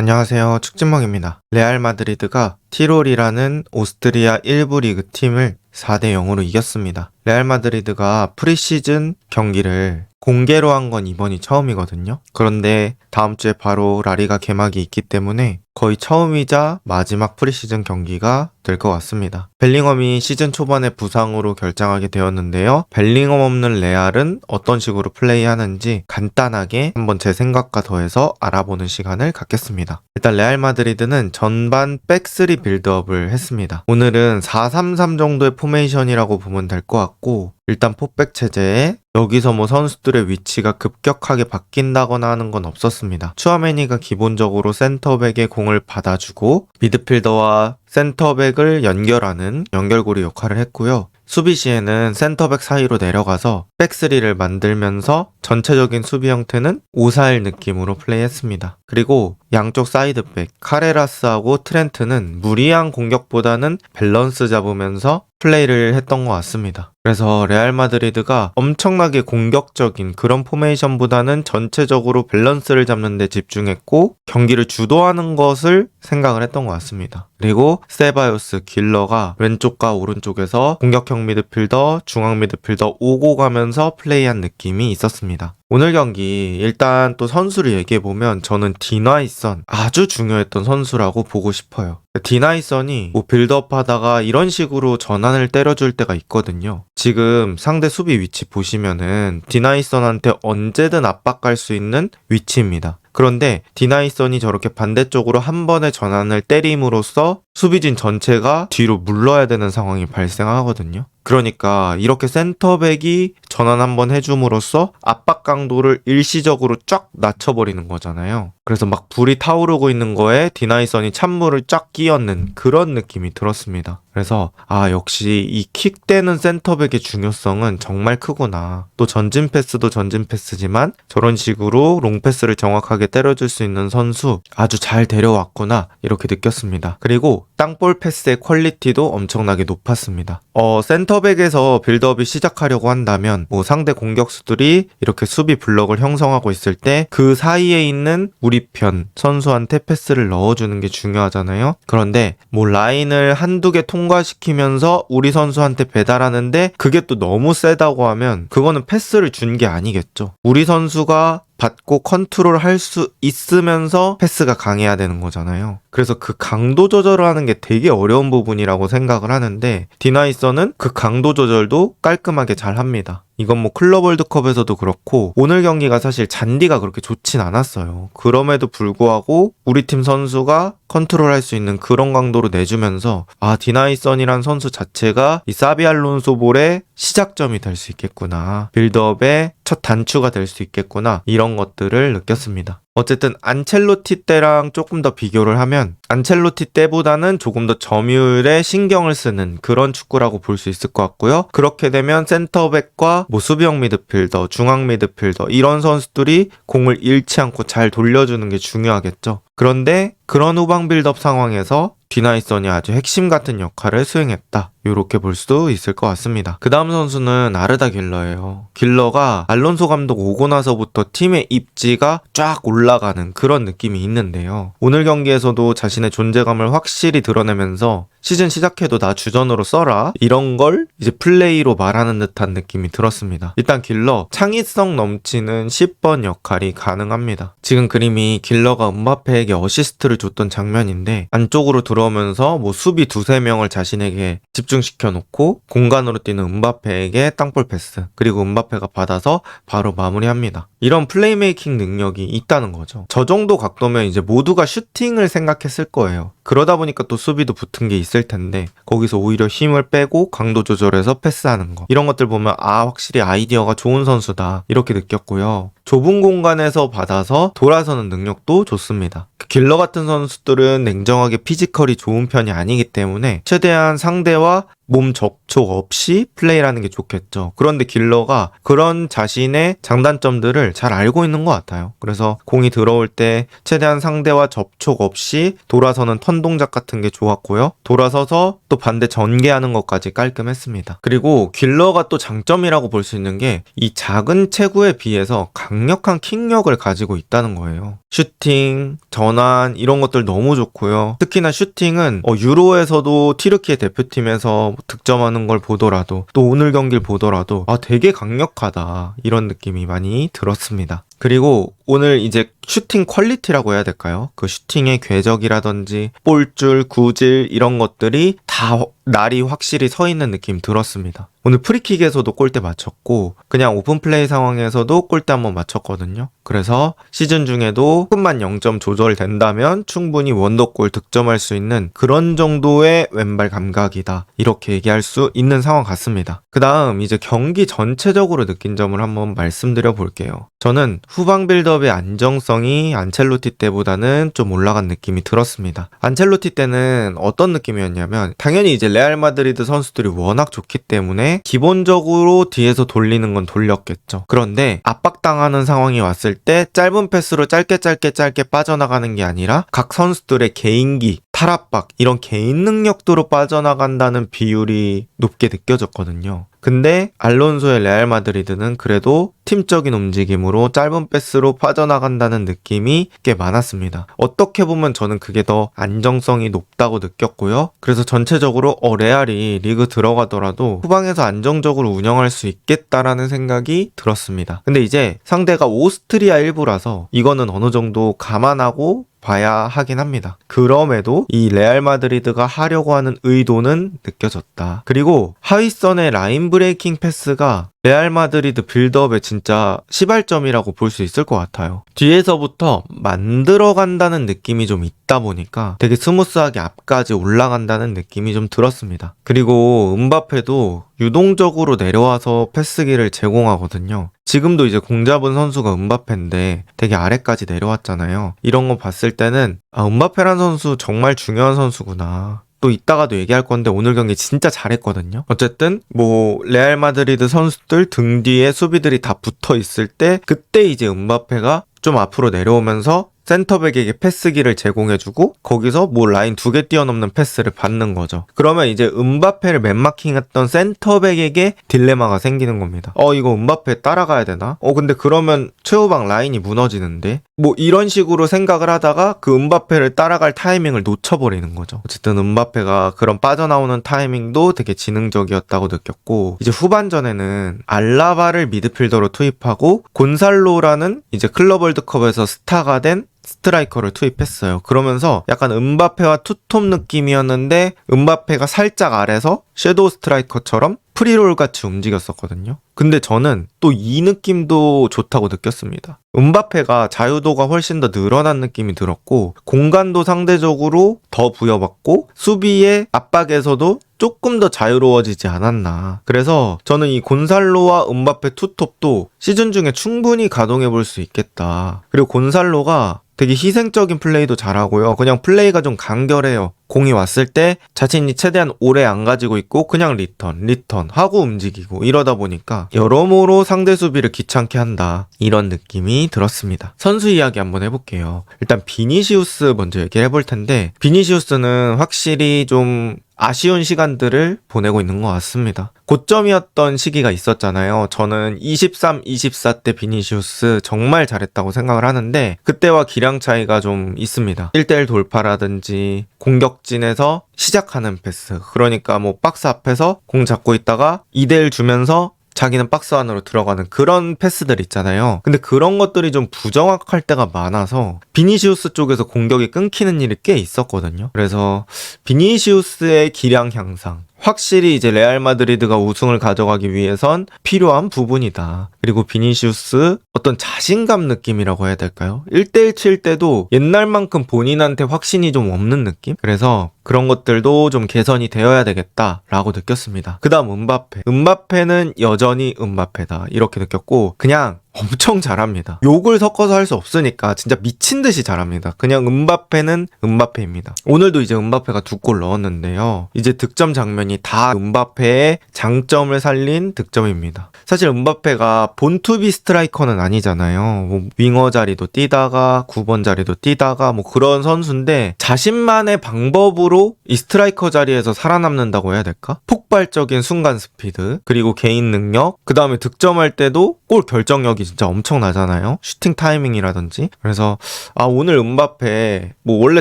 안녕하세요. 축진먹입니다. 레알 마드리드가 티롤이라는 오스트리아 1부 리그 팀을 4대 0으로 이겼습니다. 레알 마드리드가 프리시즌 경기를 공개로 한 건 이번이 처음이거든요. 그런데 다음 주에 바로 라리가 개막이 있기 때문에 거의 처음이자 마지막 프리시즌 경기가 될 것 같습니다. 벨링엄이 시즌 초반에 부상으로 결장하게 되었는데요. 벨링엄 없는 레알은 어떤 식으로 플레이하는지 간단하게 한번 제 생각과 더해서 알아보는 시간을 갖겠습니다. 일단 레알 마드리드는 전반 백스리 빌드업을 했습니다. 오늘은 4-3-3 정도의 포메이션이라고 보면 될 것 같고 일단 포백 체제에 여기서 뭐 선수들의 위치가 급격하게 바뀐다거나 하는 건 없었습니다. 추아메니가 기본적으로 센터백의 공을 받아주고 미드필더와 센터백을 연결하는 연결고리 역할을 했고요. 수비 시에는 센터백 사이로 내려가서 백스리를 만들면서 전체적인 수비 형태는 5-4-1 느낌으로 플레이했습니다. 그리고 양쪽 사이드백 카레라스하고 트렌트는 무리한 공격보다는 밸런스 잡으면서 플레이를 했던 것 같습니다. 그래서 레알 마드리드가 엄청나게 공격적인 그런 포메이션보다는 전체적으로 밸런스를 잡는 데 집중했고 경기를 주도하는 것을 생각을 했던 것 같습니다. 그리고 세바요스, 길러가 왼쪽과 오른쪽에서 공격형 미드필더, 중앙 미드필더 오고 가면서 플레이한 느낌이 있었습니다. 오늘 경기 일단 또 선수를 얘기해 보면 저는 디나이선 아주 중요했던 선수라고 보고 싶어요. 디나이선이 뭐 빌드업 하다가 이런 식으로 전환을 때려줄 때가 있거든요. 지금 상대 수비 위치 보시면은 디나이선한테 언제든 압박할 수 있는 위치입니다. 그런데 디나이선이 저렇게 반대쪽으로 한 번의 전환을 때림으로써 수비진 전체가 뒤로 물러야 되는 상황이 발생하거든요. 그러니까 이렇게 센터백이 전환 한번 해줌으로써 압박 강도를 일시적으로 쫙 낮춰버리는 거잖아요. 그래서 막 불이 타오르고 있는 거에 디나이선이 찬물을 쫙 끼얹는 그런 느낌이 들었습니다. 그래서 아 역시 이 킥되는 센터백의 중요성은 정말 크구나. 또 전진 패스도 전진 패스지만 저런 식으로 롱 패스를 정확하게 때려줄 수 있는 선수 아주 잘 데려왔구나 이렇게 느꼈습니다. 그리고 땅볼 패스의 퀄리티도 엄청나게 높았습니다. 어 센터 백에서 빌드업이 시작하려고 한다면 뭐 상대 공격수들이 이렇게 수비 블럭을 형성하고 있을 때 그 사이에 있는 우리 편 선수한테 패스를 넣어주는 게 중요하잖아요. 그런데 뭐 라인을 한두 개 통과시키면서 우리 선수한테 배달하는데 그게 또 너무 세다고 하면 그거는 패스를 준 게 아니겠죠. 우리 선수가 받고 컨트롤 할 수 있으면서 패스가 강해야 되는 거잖아요. 그래서 그 강도 조절을 하는 게 되게 어려운 부분이라고 생각을 하는데 디나이서는 그 강도 조절도 깔끔하게 잘 합니다. 이건 뭐 클럽 월드컵에서도 그렇고 오늘 경기가 사실 잔디가 그렇게 좋진 않았어요. 그럼에도 불구하고 우리 팀 선수가 컨트롤할 수 있는 그런 강도로 내주면서 아 디나이선이란 선수 자체가 이 사비 알론소 볼의 시작점이 될 수 있겠구나. 빌드업의 첫 단추가 될 수 있겠구나. 이런 것들을 느꼈습니다. 어쨌든 안첼로티 때랑 조금 더 비교를 하면 안첼로티 때보다는 조금 더 점유율에 신경을 쓰는 그런 축구라고 볼 수 있을 것 같고요. 그렇게 되면 센터백과 뭐 수비형 미드필더, 중앙 미드필더 이런 선수들이 공을 잃지 않고 잘 돌려주는 게 중요하겠죠. 그런데 그런 후방 빌드업 상황에서 디나이선이 아주 핵심 같은 역할을 수행했다. 이렇게 볼 수도 있을 것 같습니다. 그 다음 선수는 아르다 길러예요. 길러가 알론소 감독 오고 나서부터 팀의 입지가 쫙 올라가는 그런 느낌이 있는데요. 오늘 경기에서도 자신의 존재감을 확실히 드러내면서 시즌 시작해도 나 주전으로 써라 이런 걸 이제 플레이로 말하는 듯한 느낌이 들었습니다. 일단 길러 창의성 넘치는 10번 역할이 가능합니다. 지금 그림이 길러가 음바페에게 어시스트를 줬던 장면인데 안쪽으로 들어오면서 뭐 수비 두세 명을 자신에게 집중시켜 놓고 공간으로 뛰는 음바페에게 땅볼 패스 그리고 음바페가 받아서 바로 마무리합니다. 이런 플레이메이킹 능력이 있다는 거죠. 저 정도 각도면 이제 모두가 슈팅을 생각했을 거예요. 그러다 보니까 또 수비도 붙은 게 있을 텐데 거기서 오히려 힘을 빼고 강도 조절해서 패스하는 거 이런 것들 보면 아 확실히 아이디어가 좋은 선수다 이렇게 느꼈고요. 좁은 공간에서 받아서 돌아서는 능력도 좋습니다. 길러 같은 선수들은 냉정하게 피지컬이 좋은 편이 아니기 때문에 최대한 상대와 몸 접촉 없이 플레이라는 게 좋겠죠. 그런데 길러가 그런 자신의 장단점들을 잘 알고 있는 것 같아요. 그래서 공이 들어올 때 최대한 상대와 접촉 없이 돌아서는 턴 동작 같은 게 좋았고요. 돌아서서 또 반대 전개하는 것까지 깔끔했습니다. 그리고 길러가 또 장점이라고 볼 수 있는 게 이 작은 체구에 비해서 강력한 킥력을 가지고 있다는 거예요. 슈팅, 전환 이런 것들 너무 좋고요. 특히나 슈팅은 어, 유로에서도 티르키의 대표팀에서 득점하는 걸 보더라도 또 오늘 경기를 보더라도 아 되게 강력하다 이런 느낌이 많이 들었습니다. 그리고 오늘 이제 슈팅 퀄리티라고 해야 될까요? 그 슈팅의 궤적이라든지 볼줄, 구질 이런 것들이 다 날이 확실히 서 있는 느낌 들었습니다. 오늘 프리킥에서도 골대 맞췄고 그냥 오픈 플레이 상황에서도 골대 한번 맞췄거든요. 그래서 시즌 중에도 조금만 0점 조절된다면 충분히 원더골 득점할 수 있는 그런 정도의 왼발 감각이다. 이렇게 얘기할 수 있는 상황 같습니다. 그 다음 이제 경기 전체적으로 느낀 점을 한번 말씀드려 볼게요. 저는 후방 빌드업 의 안정성이 안첼로티 때보다는 좀 올라간 느낌이 들었습니다. 안첼로티 때는 어떤 느낌이었냐면 당연히 이제 레알 마드리드 선수들이 워낙 좋기 때문에 기본적으로 뒤에서 돌리는 건 돌렸겠죠. 그런데 압박당하는 상황이 왔을 때 짧은 패스로 짧게 짧게 짧게 빠져나가는 게 아니라 각 선수들의 개인기 탈압박 이런 개인 능력도로 빠져나간다는 비율이 높게 느껴졌거든요. 근데 알론소의 레알 마드리드는 그래도 팀적인 움직임으로 짧은 패스로 빠져나간다는 느낌이 꽤 많았습니다. 어떻게 보면 저는 그게 더 안정성이 높다고 느꼈고요. 그래서 전체적으로 어 레알이 리그 들어가더라도 후방에서 안정적으로 운영할 수 있겠다라는 생각이 들었습니다. 근데 이제 상대가 오스트리아 일부라서 이거는 어느 정도 감안하고 봐야 하긴 합니다. 그럼에도 이 레알 마드리드가 하려고 하는 의도는 느껴졌다. 그리고 하위선의 라인 브레이킹 패스가 레알 마드리드 빌드업의 진짜 시발점이라고 볼 수 있을 것 같아요. 뒤에서부터 만들어 간다는 느낌이 좀 있다 보니까 되게 스무스하게 앞까지 올라간다는 느낌이 좀 들었습니다. 그리고 음바페도 유동적으로 내려와서 패스기를 제공하거든요. 지금도 이제 공 잡은 선수가 음바페인데 되게 아래까지 내려왔잖아요. 이런 거 봤을 때는 아, 음바페란 선수 정말 중요한 선수구나. 또 이따가도 얘기할 건데 오늘 경기 진짜 잘했거든요. 어쨌든 뭐 레알 마드리드 선수들 등 뒤에 수비들이 다 붙어 있을 때 그때 이제 음바페가 좀 앞으로 내려오면서 센터백에게 패스기를 제공해주고 거기서 뭐 라인 두 개 뛰어넘는 패스를 받는 거죠. 그러면 이제 음바페를 맨마킹했던 센터백에게 딜레마가 생기는 겁니다. 어 이거 음바페 따라가야 되나? 어 근데 그러면 최후방 라인이 무너지는데 뭐 이런 식으로 생각을 하다가 그 음바페를 따라갈 타이밍을 놓쳐버리는 거죠. 어쨌든 음바페가 그런 빠져나오는 타이밍도 되게 지능적이었다고 느꼈고 이제 후반전에는 알라바를 미드필더로 투입하고 곤살로라는 이제 클럽 월드컵에서 스타가 된 스트라이커를 투입했어요. 그러면서 약간 음바페와 투톱 느낌이었는데 음바페가 살짝 아래서 섀도우 스트라이커처럼 프리롤 같이 움직였었거든요. 근데 저는 또 이 느낌도 좋다고 느꼈습니다. 음바페가 자유도가 훨씬 더 늘어난 느낌이 들었고 공간도 상대적으로 더 부여받고 수비의 압박에서도 조금 더 자유로워지지 않았나. 그래서 저는 이 곤살로와 음바페 투톱도 시즌 중에 충분히 가동해 볼 수 있겠다. 그리고 곤살로가 되게 희생적인 플레이도 잘하고요. 그냥 플레이가 좀 간결해요. 공이 왔을 때 자신이 최대한 오래 안 가지고 있고 그냥 리턴, 리턴 하고 움직이고 이러다 보니까 여러모로 상대 수비를 귀찮게 한다. 이런 느낌이 들었습니다. 선수 이야기 한번 해볼게요. 일단 비니시우스 먼저 얘기를 해볼 텐데 비니시우스는 확실히 좀 아쉬운 시간들을 보내고 있는 것 같습니다. 고점이었던 시기가 있었잖아요. 저는 23, 24 때 비니시우스 정말 잘했다고 생각을 하는데 그때와 기량 차이가 좀 있습니다. 1대1 돌파라든지 공격진에서 시작하는 패스. 그러니까 뭐 박스 앞에서 공 잡고 있다가 2대1 주면서 자기는 박스 안으로 들어가는 그런 패스들 있잖아요. 근데 그런 것들이 좀 부정확할 때가 많아서 비니시우스 쪽에서 공격이 끊기는 일이 꽤 있었거든요. 그래서 비니시우스의 기량 향상, 확실히 이제 레알 마드리드가 우승을 가져가기 위해선 필요한 부분이다. 그리고 비니시우스 어떤 자신감 느낌이라고 해야 될까요? 1대1 칠 때도 옛날만큼 본인한테 확신이 좀 없는 느낌? 그래서 그런 것들도 좀 개선이 되어야 되겠다라고 느꼈습니다. 그 다음 음바페. 음바페는 여전히 음바페다. 이렇게 느꼈고 그냥 엄청 잘합니다. 욕을 섞어서 할 수 없으니까 진짜 미친 듯이 잘합니다. 그냥 음바페는 음바페입니다. 오늘도 이제 음바페가 두 골 넣었는데요. 이제 득점 장면이 다 음바페의 장점을 살린 득점입니다. 사실 음바페가 본투비 스트라이커는 아니잖아요. 뭐 윙어 자리도 뛰다가 9번 자리도 뛰다가 뭐 그런 선수인데 자신만의 방법으로 이 스트라이커 자리에서 살아남는다고 해야 될까? 폭발적인 순간 스피드 그리고 개인 능력 그 다음에 득점할 때도 골 결정력이 진짜 엄청나잖아요. 슈팅 타이밍이라든지 그래서 아 오늘 음바페 뭐 원래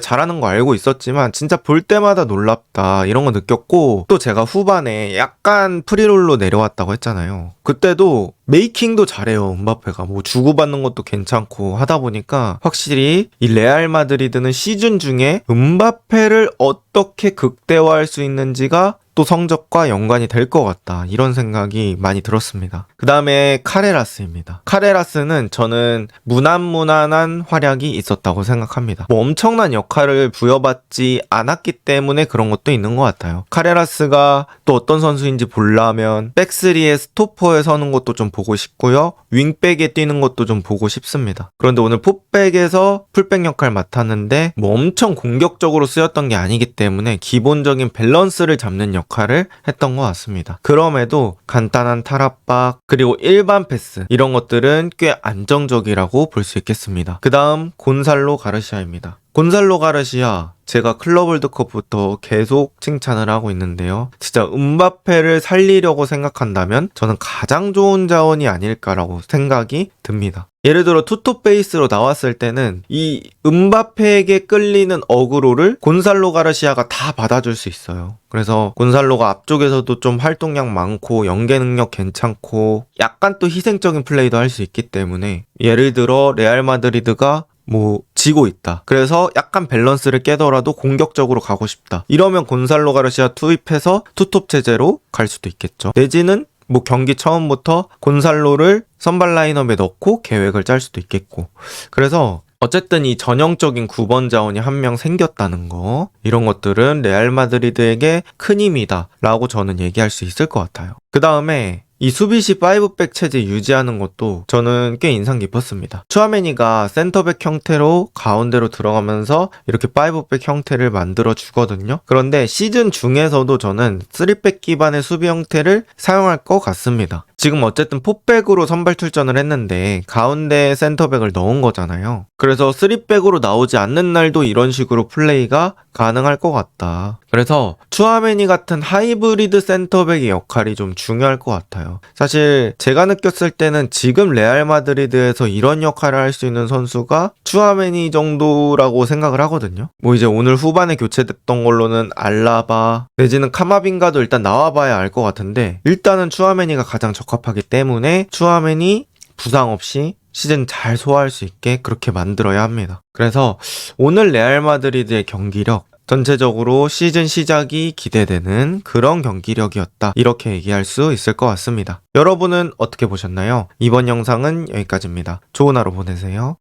잘하는 거 알고 있었지만 진짜 볼 때마다 놀랍다 이런 거 느꼈고 또 제가 후반에 약간 프리롤로 내려왔다고 했잖아요. 그때도 메이킹도 잘해요 음바페가 뭐 주고받는 것도 괜찮고 하다 보니까 확실히 이 레알 마드리드는 시즌 중에 음바페를 어떻게 극대화할 수 있는지가 또 성적과 연관이 될 것 같다 이런 생각이 많이 들었습니다. 그 다음에 카레라스입니다. 카레라스는 저는 무난무난한 활약이 있었다고 생각합니다. 뭐 엄청난 역할을 부여받지 않았기 때문에 그런 것도 있는 것 같아요. 카레라스가 또 어떤 선수인지 보려면 백스리의 스토퍼에 서는 것도 좀 보고 싶고요. 윙백에 뛰는 것도 좀 보고 싶습니다. 그런데 오늘 포백에서 풀백 역할 맡았는데 뭐 엄청 공격적으로 쓰였던 게 아니기 때문에 기본적인 밸런스를 잡는 역할을 했던 것 같습니다. 그럼에도 간단한 탈압박 그리고 일반 패스 이런 것들은 꽤 안정적이라고 볼 수 있겠습니다. 그 다음 곤살로 가르시아입니다. 곤살로 가르시아 제가 클럽 월드컵부터 계속 칭찬을 하고 있는데요. 진짜 음바페를 살리려고 생각한다면 저는 가장 좋은 자원이 아닐까라고 생각이 듭니다. 예를 들어 투톱 베이스로 나왔을 때는 이 음바페에게 끌리는 어그로를 곤살로 가르시아가 다 받아줄 수 있어요. 그래서 곤살로가 앞쪽에서도 좀 활동량 많고 연계 능력 괜찮고 약간 또 희생적인 플레이도 할 수 있기 때문에 예를 들어 레알 마드리드가 뭐 지고 있다. 그래서 약간 밸런스를 깨더라도 공격적으로 가고 싶다. 이러면 곤살로 가르시아 투입해서 투톱 체제로 갈 수도 있겠죠. 내지는 뭐 경기 처음부터 곤살로를 선발 라인업에 넣고 계획을 짤 수도 있겠고. 그래서 어쨌든 이 전형적인 9번 자원이 한 명 생겼다는 거 이런 것들은 레알 마드리드에게 큰 힘이다 라고 저는 얘기할 수 있을 것 같아요. 그 다음에 이 수비시 5백 체제 유지하는 것도 저는 꽤 인상 깊었습니다. 추아메니가 센터백 형태로 가운데로 들어가면서 이렇게 5백 형태를 만들어 주거든요. 그런데 시즌 중에서도 저는 3백 기반의 수비 형태를 사용할 것 같습니다. 지금 어쨌든 포백으로 선발 출전을 했는데 가운데 센터백을 넣은 거잖아요. 그래서 3백으로 나오지 않는 날도 이런 식으로 플레이가 가능할 것 같다. 그래서 추아메니 같은 하이브리드 센터백의 역할이 좀 중요할 것 같아요. 사실 제가 느꼈을 때는 지금 레알 마드리드에서 이런 역할을 할 수 있는 선수가 추아메니 정도라고 생각을 하거든요. 뭐 이제 오늘 후반에 교체됐던 걸로는 알라바 내지는 카마빈가도 일단 나와봐야 알 것 같은데 일단은 추아메니가 가장 적 합하기 때문에 추아메니 부상 없이 시즌 잘 소화할 수 있게 그렇게 만들어야 합니다. 그래서 오늘 레알 마드리드의 경기력 전체적으로 시즌 시작이 기대되는 그런 경기력이었다. 이렇게 얘기할 수 있을 것 같습니다. 여러분은 어떻게 보셨나요? 이번 영상은 여기까지입니다. 좋은 하루 보내세요.